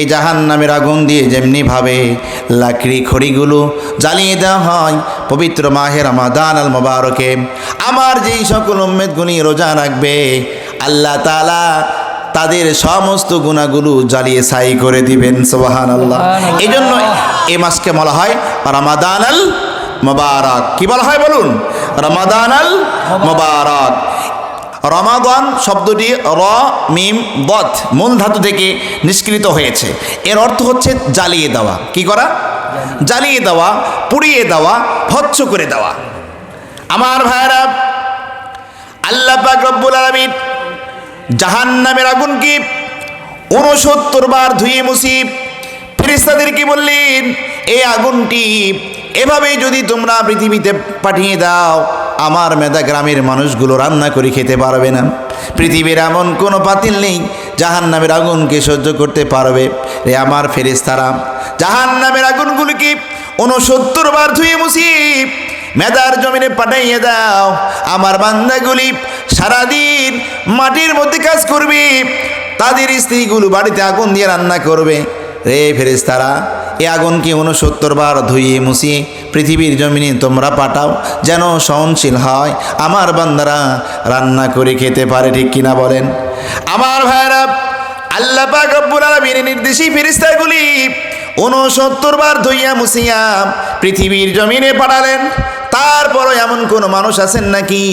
এই জাহান নামের আগুন দিয়ে যেমনিভাবে লাকড়ি খড়িগুলো জ্বালিয়ে দেওয়া হয় পবিত্র মাহের আমাদান আল মোবারকে। আমার যেই সকল উম্মেদ গুণী রোজা রাখবে আল্লাহ তালা তাদের সমস্ত গুণাগুলো জ্বালিয়ে ছাই করে দিবেন সোবাহান আল্লাহ এই জন্য এ মাসকে বলা হয় রামাদান আল মোবারক। কি বলা হয় বলুন? রমাদান আল মোবারক। রমাদান শব্দটি র, মিম, বধ মূল ধাতু থেকে নিষ্কৃত হয়েছে। এর অর্থ হচ্ছে জ্বালিয়ে দেওয়া। কি করা? জ্বালিয়ে দেওয়া, পুড়িয়ে দেওয়া ভৎস করে দেওয়া। আমার ভাইরা আল্লাহ রব্বুল আলামিন জাহান্নামের আগুন কি? উনসত্তর বার ধুয়ে মুসিব ফেরেস্তাদেরকে বললেন? এই আগুনটি এভাবে যদি তোমরা পৃথিবীতে পাঠিয়ে দাও আমার মেদা গ্রামের মানুষগুলো রান্না করে খেতে পারবে না। পৃথিবীর এমন কোনো পাতিল নেই জাহান নামের আগুনকে সহ্য করতে পারবে। রে আমার ফেরেস্তারা জাহান নামের আগুনগুলিকে উনসত্তর বার ধুয়ে মুসিব মেদার জমিনে পাঠাইয়ে দাও। আমার বান্দাগুলি সারাদিন মাটির মধ্যে কাজ করবে, তাদের স্ত্রীগুলো বাড়িতে আগুন দিয়ে রান্না করবে। রে ফেরেস তারা এ আগুনকে উনসত্তর বার ধুইয়ে মুছিয়ে পৃথিবীর জমিনে তোমরা পাঠাও যেন সহনশীল হয়? আমার বান্দারা রান্না করে খেতে পারে, ঠিক কিনা বলেন? আমার ভাইরা আল্লাহ পাক রব্বুল আলামিনের নির্দেশী ফেরেশতাগুলি ধুইয়া মুছিয়া পৃথিবীর জমিনে পাঠালেন। তারপরও এমন কোনো মানুষ আছেন নাকি?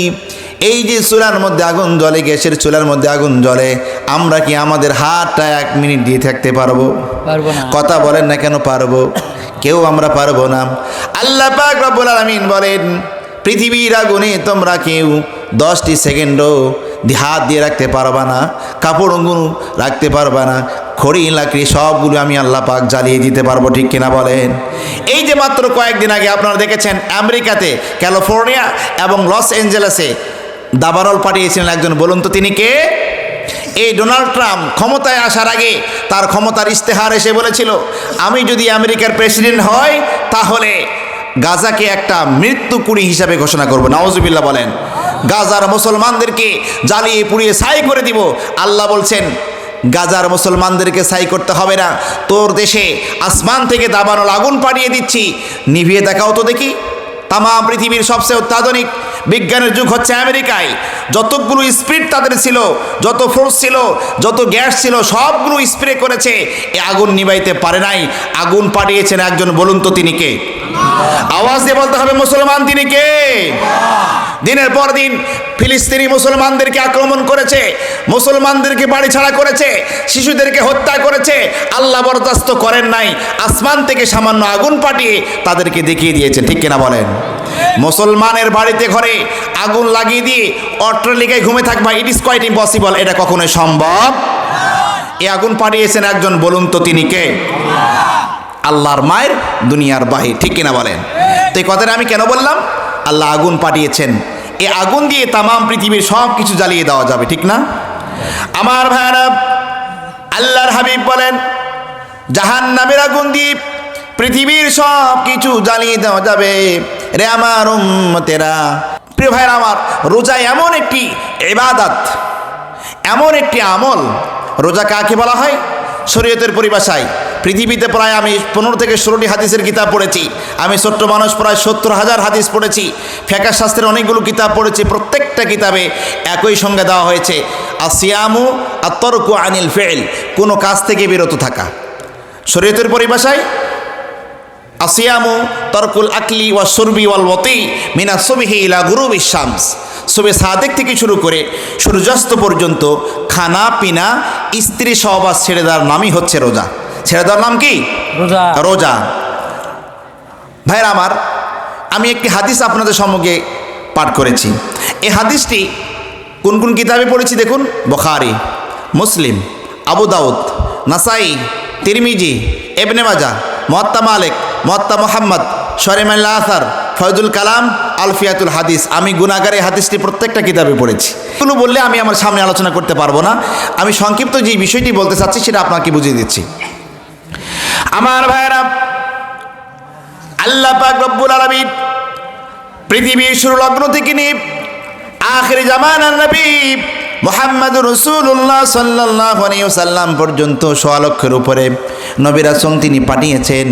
এই যে চুলার মধ্যে আগুন জ্বলে গ্যাসের চুলার মধ্যে আগুন জ্বলে আমরা কি আমাদের হাতটা এক মিনিট দিয়ে থাকতে পারব? কথা বলেন না কেন পারব? কেউ আমরা পারব না। আল্লাহ পাক রব্বুল আলামিন বলেন পৃথিবীর আগুনে তোমরা কেউ দশটি সেকেন্ডও হাত দিয়ে রাখতে পারবা না কাপড় কাপড়গুলো রাখতে পারবা না খড়ি লাকড়ি সবগুলো আমি আল্লাহ পাক জ্বালিয়ে দিতে পারব ঠিক কিনা বলেন? এই যে মাত্র কয়েকদিন আগে আপনারা দেখেছেন আমেরিকাতে ক্যালিফোর্নিয়া এবং লস অ্যাঞ্জেলেসে দাবারল পাঠিয়েছিলেন একজন, বলুন তো তিনি কে? এই ডোনাল্ড ট্রাম্প ক্ষমতায় আসার আগে তার ক্ষমতার ইস্তেহার এসে বলেছিল, আমি যদি আমেরিকার প্রেসিডেন্ট হই, তাহলে গাজাকে একটা মৃত্যু কুড়ি হিসাবে ঘোষণা করব। নওয়াজুবিল্লাহ বলেন, গাজার মুসলমানদেরকে জ্বালিয়ে পুড়িয়ে ছাই করে দিব। আল্লাহ বলছেন, গাজার মুসলমানদেরকে ছাই করতে হবে না, তোর দেশে আসমান থেকে দাবানল আগুন পাঠিয়ে দিচ্ছি। নিভিয়ে দেখাও তো দেখি তামা পৃথিবীর সবচেয়ে অত্যাধুনিক বিজ্ঞানের যুগ হচ্ছে আমেরিকায়। যতগুলো স্পিড তাদের ছিল, যত ফোর্স ছিল, যত গ্যাস ছিল, সবগুলো স্প্রে করেছে। এ আগুন নিবাইতে পারে নাই। আগুন পাঠিয়েছেন একজন, বলুন তো তিনি কে? আওয়াজ দিয়ে বলতে হবে, মুসলমান তিনি কে? দিনের পর দিন ফিলিস্তিনি মুসলমানদেরকে আক্রমণ করেছে, মুসলমানদেরকে বাড়ি ছাড়া করেছে, শিশুদেরকে হত্যা করেছে, আল্লাহ বরদাস্ত করেন নাই, আসমান থেকে সামান্য আগুন পাঠিয়ে তাদেরকে দেখিয়ে দিয়েছে, ঠিক কিনা বলেন? মুসলমানের বাড়িতে ঘরে আগুন লাগিয়ে দিয়ে অট্টালিকায় ঘুমে থাকবা ইট ইজ কোয়াইট ইম্পসিবল এটা কখনোই সম্ভব। এ আগুন পাঠিয়েছেন একজন, বলুন তো তিনি কে? আল্লাহর মায়ের দুনিয়ার বাহির। ঠিক কিনা বলেন? তো এই কথাটা আমি কেন বললাম? আল্লাহ আগুন পাঠিয়েছেন। এ আগুন দিয়ে তামাম পৃথিবীর সব কিছু জ্বালিয়ে দেওয়া যাবে, ঠিক না? আমার ভাইরা আল্লাহর হাবিব বলেন জাহান নামের আগুন দিয়ে পৃথিবীর সব কিছু জ্বালিয়ে দেওয়া যাবে। রে আমার উম্মতেরা, প্রিয় ভাইরা আমার রোজা এমন একটি এবাদাত এমন একটি আমল, রোজা কাকে বলা হয়? শরীয়তের পরিভাষায়। পৃথিবীতে প্রায় আমি পনেরো থেকে ষোলোটি হাদিসের কিতাব পড়েছি। আমি ছোট্ট মানুষ, প্রায় সত্তর হাজার হাদিস পড়েছি। ফেকা শাস্ত্রের অনেকগুলো কিতাব পড়েছি। প্রত্যেকটা কিতাবে একই সঙ্গে দেওয়া হয়েছে আসিয়ামু আত্তরকু আনিল ফেল কোনো কাজ থেকে বিরত থাকা। শরীয়তের পরিভাষায় আসিয়ামু তরকুল আকলি ওয়া সুরবি ওয়াল ওয়াতি মিনা সুবিহি ইলা গুরুবি শামস সুবে সাদেক থেকে শুরু করে সূর্যাস্ত পর্যন্ত খানা, পিনা, স্ত্রী সহবাস ছেড়ে দেওয়ার নামই হচ্ছে রোজা। ছেড়ে দেওয়ার নাম কি? রোজা। রোজা। ভাইরা আমার আমি একটি হাদিস আপনাদের সম্মুখে পাঠ করেছি। এই হাদিসটি কোন কোন কিতাবে পড়েছি দেখুন? বখারি মুসলিম আবু দাউদ নাসাই তিরমিজি এবনে মাজা মহাত্মা মালিক মহাত্মা মোহাম্মদ শরেমাল্লা আসার ফয়জুল কালাম আলফিয়াতুল হাদিস। আমি গুণাগারে হাদিসটি প্রত্যেকটা কিতাবে পড়েছি। এগুলো বললে আমি আমার সামনে আলোচনা করতে পারব না। আমি সংক্ষিপ্ত যে বিষয়টি বলতে চাচ্ছি সেটা আপনাকে বুঝিয়ে দিচ্ছি। আমার ভাইয়েরা, আল্লাহ পাক রব্বুল আলামিন পৃথিবীর শুরু লগ্ন থেকে নিয়ে আখেরি জামানার নবী মোহাম্মদ রসুল্লাহ সাল্লাহ সাল্লাম পর্যন্ত সোয়া লক্ষের উপরে নবিরাসুল তিনি পাঠিয়েছেন।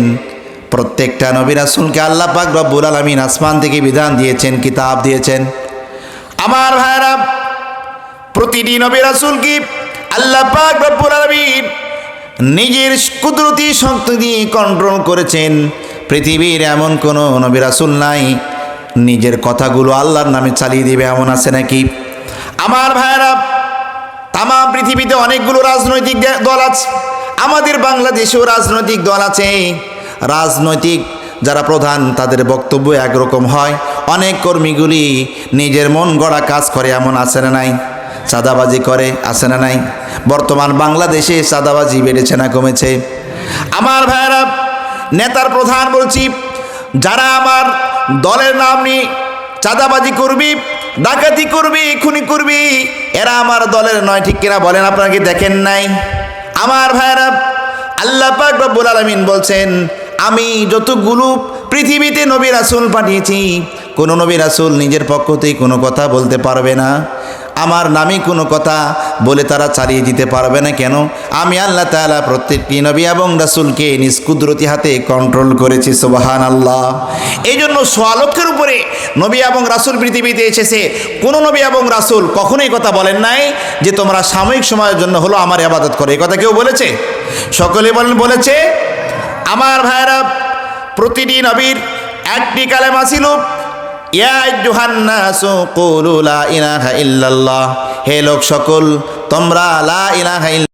প্রত্যেকটা নবিরাসুলকে আল্লাহ পাক রব্বুল আলমিন আসমান থেকে বিধান দিয়েছেন, কিতাব দিয়েছেন। আমার ভাইরা প্রতিটি নবী রাসুল কি আল্লাহ পাক রব্বুল আলামিন নিজের কুদরতি শক্তি দিয়ে কন্ট্রোল করেছেন। পৃথিবীর এমন কোনো নবী রাসুল নাই। নিজের কথাগুলো আল্লাহর নামে চালিয়ে দিবে এমন আছে নাকি? আমার ভাইরা তাম পৃথিবীতে অনেকগুলো রাজনৈতিক দল আছে। আমাদের বাংলাদেশেও রাজনৈতিক দল আছে। রাজনৈতিক যারা প্রধান, তাদের বক্তব্য একরকম হয়। অনেক কর্মীগুলি নিজের মন গড়া কাজ করে এমন আছে না নাই? চাঁদাবাজি করে, আছে না নাই? বর্তমান বাংলাদেশে চাঁদাবাজি বেড়েছে না কমেছে? আমার ভাইয়েরা, নেতার প্রধান বলছি, যারা আমার দলের নাম নিয়ে চাঁদাবাজি করবি, ডাকাতি করবি, খুনি করবি, এরা আমার দলের নয়, ঠিক কিনা বলেন আপনারা কি দেখেন নাই? আমার ভাইরা আল্লাহ পাক রব্বুল আলামিন বলছেন, আমি যতগুলো পৃথিবীতে নবী রাসূল পাঠিয়েছি, কোনো নবী রাসূল নিজের পক্ষ থেকে কোনো কথা বলতে পারবে না। আমার নামে কোনো কথা বলে তারা চালিয়ে দিতে পারবে না কেন? আমি আল্লাহ তাআলা প্রত্যেকটি নবী এবং রাসুলকে নিজ কুদরতি হাতে কন্ট্রোল করেছি সুবাহান আল্লাহ এই জন্য সোয়ালক্ষের উপরে নবী এবং রাসুল পৃথিবীতে এসেছে। কোনো নবী এবং রাসুল কখনোই কথা বলেন নাই যে তোমরা সাময়িক সময়ের জন্য হলো আমার আবাদত করে। এই কথা কেউ বলেছে? সকলে বলেন, বলেছে। আমার ভাইরা প্রতিটি নবীর একটি কালেমা ছিল হে লোক সকল তোমরা লা ইলাহা